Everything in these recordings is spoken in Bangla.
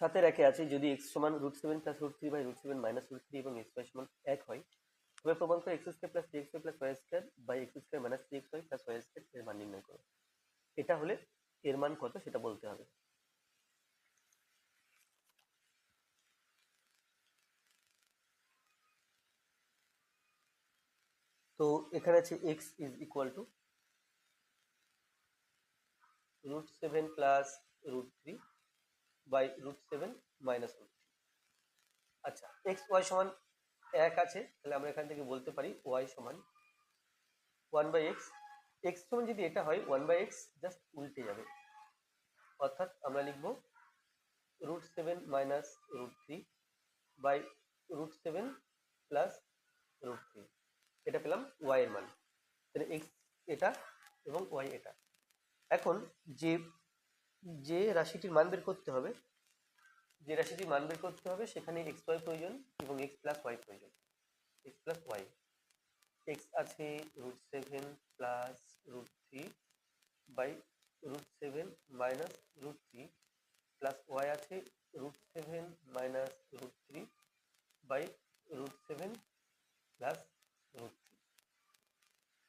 সাথে রেখে আছে, যদি এক্স সমান root seven plus root three by root seven minus root three এবং এক্স ওয়াই সমান এক হয়, তবে প্রমাণ করে X square plus three X plus Y square by X square minus three X Y plus Y square এর মান নির্ণয় করো। এটা হলে এর মান কত সেটা বলতে হবে। তো এখানে আছে X is equal to root seven plus root three by root seven minus root আচ্ছা এক্স ওয়াই সমান এক আছে, তাহলে আমরা এখান থেকে বলতে পারি ওয়াই সমান ওয়ান বাই এক্স। এক্স সমান যদি এটা হয়, ওয়ান বাই এক্স জাস্ট উল্টে যাবে। অর্থাৎ আমরা লিখব root seven minus root three by root seven plus root three. এটা পেলাম ওয়াই এর মান। তাহলে এক্স এটা এবং ওয়াই এটা। এখন যে যে রাশিটির মান বের করতে হবে, যে রাশিটির মান বের করতে হবে, সেখানে এক্স ওয়াই প্রয়োজন এবং এক্স প্লাস ওয়াই প্রয়োজন। এক্স প্লাস ওয়াই এক্স আছে root seven plus root three by root seven minus root three plus Y আছে root seven minus root three by root seven plus root three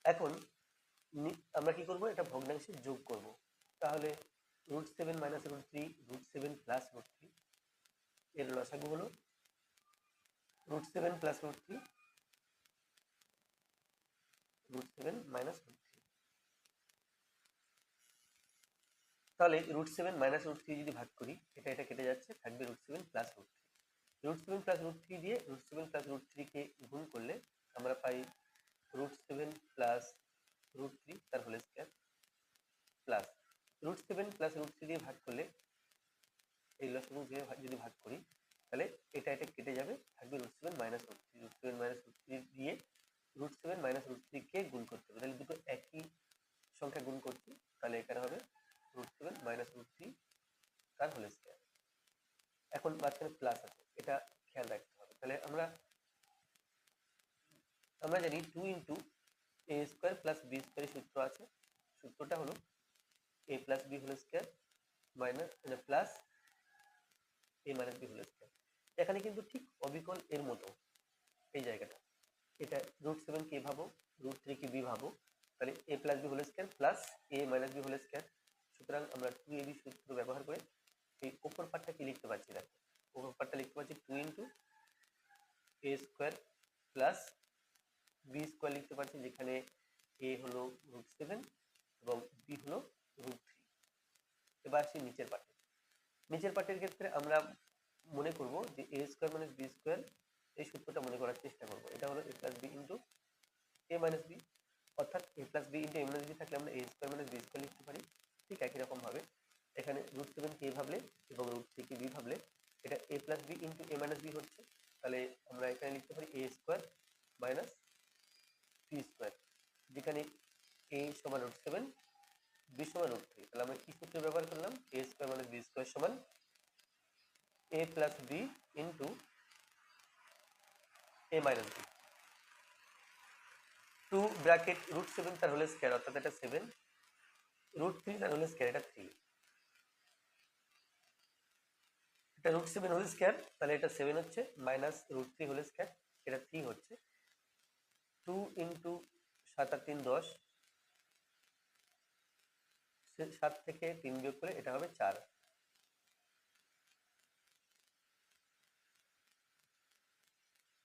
এখন আমরা কি করব? এটা ভগ্নাংশে যোগ করব। তাহলে root seven minus root three root seven plus root three এর লসাগু হলো root seven plus root three root seven minus root three তাহলে root seven minus root three যদি ভাগ করি, এটা এটা কেটে যাচ্ছে, থাকবে root seven plus root three root seven plus root three দিয়ে রুট সেভেন প্লাস রুট থ্রিকে গুণ করলে আমরা পাই root seven plus root three তার whole square plus root seven plus root three দিয়ে ভাগ করলে, এই লসাগু দিয়ে যদি ভাগ করি, তাহলে এটা এটা কেটে যাবে, থাকবে root seven minus root three root seven minus root three দিয়ে রুট সেভেন মাইনাস রুট থ্রিকে গুণ করতে হবে। তাহলে দুটো একই সংখ্যা গুণ করছি, তাহলে এখানে হবে root seven minus root three তার হোল স্কোয়ার এখন মাঝখানে প্লাস আছে, এটা খেয়াল রাখতে হবে। তাহলে আমরা আমরা জানি two into A square plus B স্কোয়ারের সূত্র আছে। সূত্রটা হলো A plus B whole square minus plus A minus B whole square এখানে কিন্তু ঠিক অবিকল এর মতো এই জায়গাটা। এটা রুট সেভেন কে ভাবো রুট থ্রি কে বি ভাবো, তাহলে A plus B whole square plus A minus B whole square সুতরাং আমরা টু এ বি সূত্র ব্যবহার করে এই ওপর পার্টটা কি লিখতে পারছি দেখো। ওপর পার্টটা লিখতে পারছি two into A square plus B square লিখতে পারছি যেখানে এ হলো রুট সেভেন এবং বি হলো এবার আসি নিচের পার্টে নিচের পার্টের ক্ষেত্রে আমরা মনে করব যে A square minus B square এই সূত্রটা মনে করার চেষ্টা করব। এটা হলো A plus B into A minus B অর্থাৎ A plus B into A minus B থাকলে আমরা A square minus B square লিখতে পারি। ঠিক একই রকম ভাবে এখানে রুট সেভেন কে ভাবলে এবং রুট থ্রি কে বি ভাবলে এটা A plus B into A minus B হচ্ছে। তাহলে আমরা এখানে লিখতে পারি A square minus B square যেখানে এ সমান রুট সেভেন বি সমান রুট থ্রি। তাহলে আমরা কি সূত্র ব্যবহার করলাম? A square minus B square সমান A plus B into A minus bracket root seven তার হোল স্কোয়ার অর্থাৎ এটা সেভেন রুট থ্রি তার হোল স্কোয়ার এটা থ্রি এটা রুট সেভেন হোল স্কোয়ার তাহলে এটা সেভেন হচ্ছে। Minus root three whole square এটা থ্রি হচ্ছে। টু ইন্টু সাত আর তিন দশ। সাত থেকে তিন বিয়োগ করে এটা হবে চার।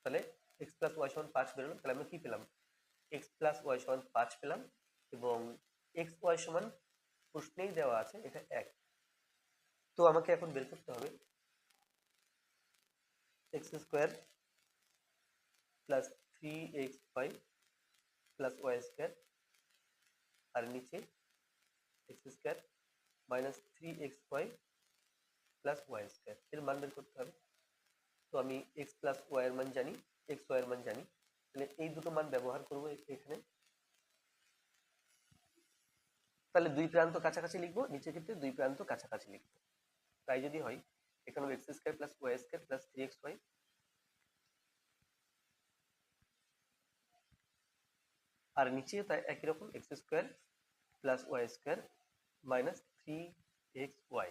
তাহলে এক্স প্লাস ওয়াই সমান পাঁচ বেরোলো, তাহলে আমরা কি পেলাম? এক্স প্লাস ওয়াই সমান পাঁচ পেলাম এবং এক্স ওয়াই সমান প্রশ্নেই দেওয়া আছে, এটা এক। তো আমাকে এখন বের করতে হবে x square plus three x y plus y square আর নিচে x square minus three x y plus y square এর মান বের করতে হবে। তো আমি এক্স প্লাস ওয়াই মান জানি এক্স ওয়াই মান জানি, তাহলে এই দুটো মান ব্যবহার করব এখানে। তাহলে দুই প্রান্ত কাছাকাছি লিখব, নিচের ক্ষেত্রে দুই প্রান্ত কাছাকাছি লিখব। তাই যদি হয়, এখানে x square plus y square plus three x y আর নিচে তাই একই রকম x square plus y square minus three x y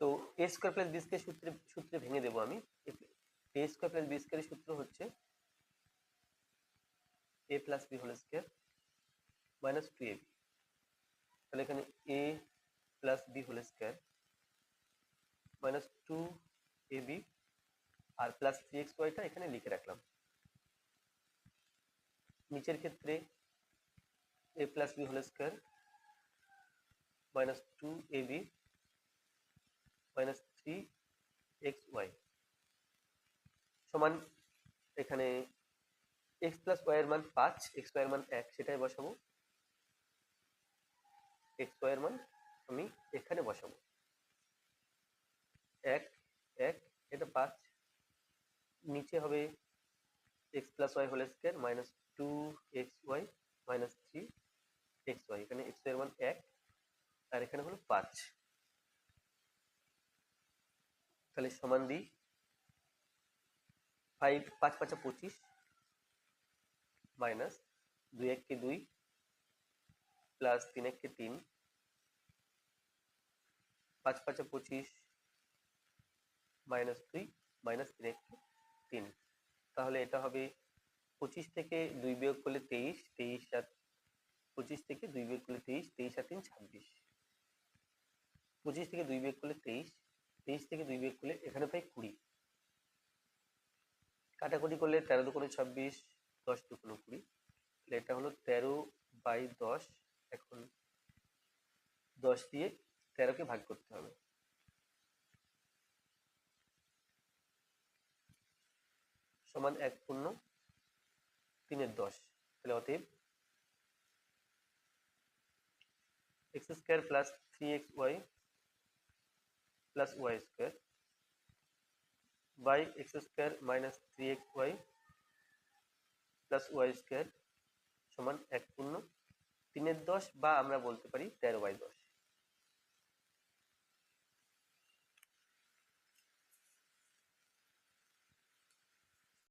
তো a square plus b square সূত্রে সূত্রে ভেঙে দেবো আমি। এ স্কোয়ার প্লাস বি স্কোয়ারের সূত্র হচ্ছে a plus b whole square minus two a b তাহলে এখানে a plus b whole square minus two a b R plus three x ওয়াইটা এখানে লিখে রাখলাম। নিচের ক্ষেত্রে a plus b whole square minus three x y সমান এখানে এক্স প্লাস ওয়াই এর মান পাঁচ এক্স ওয়াই এর মান এক, সেটাই বসাবো। এক্স ওয়াই এর মান আমি এখানে বসাবো। এক এক, এটা পাঁচ, নিচে হবে x plus y whole square minus two x y minus three x y এখানে এক্সের মান এক। আর এখানে হলো পাঁচ। তাহলে সমান দিই। ফাইভ পাঁচ, পাঁচা পঁচিশ। মাইনাস দুই এককে দুই প্লাস তিন এককে তিন। পাঁচ, পাঁচা পঁচিশ। মাইনাস দুই মাইনাস তিন এককে তিন। তাহলে এটা হবে পঁচিশ থেকে দুই বিয়োগ করলে তেইশ তেইশ আর পঁচিশ থেকে দুই বিয়োগ করলে তেইশ তেইশ আর তিন, ছাব্বিশ। পঁচিশ থেকে দুই বিয়োগ করলে তেইশ তেইশ থেকে দুই বিয়োগ করলে এখানে পাই কুড়ি। কাটাকুটি করলে তেরো দুগুণে ছাব্বিশ, দশ দুগুণে কুড়ি। তাহলে এটা হলো তেরো বাই দশ, এখন দশ দিয়ে তেরোকে ভাগ করতে হবে। সমান এক পূর্ণ তিনের দশ। তাহলে অতএব x square plus three x y plus y square by x square minus three x y plus y square সমান এক পূর্ণ তিনের দশ বা আমরা বলতে পারি তেরো বাই দশ।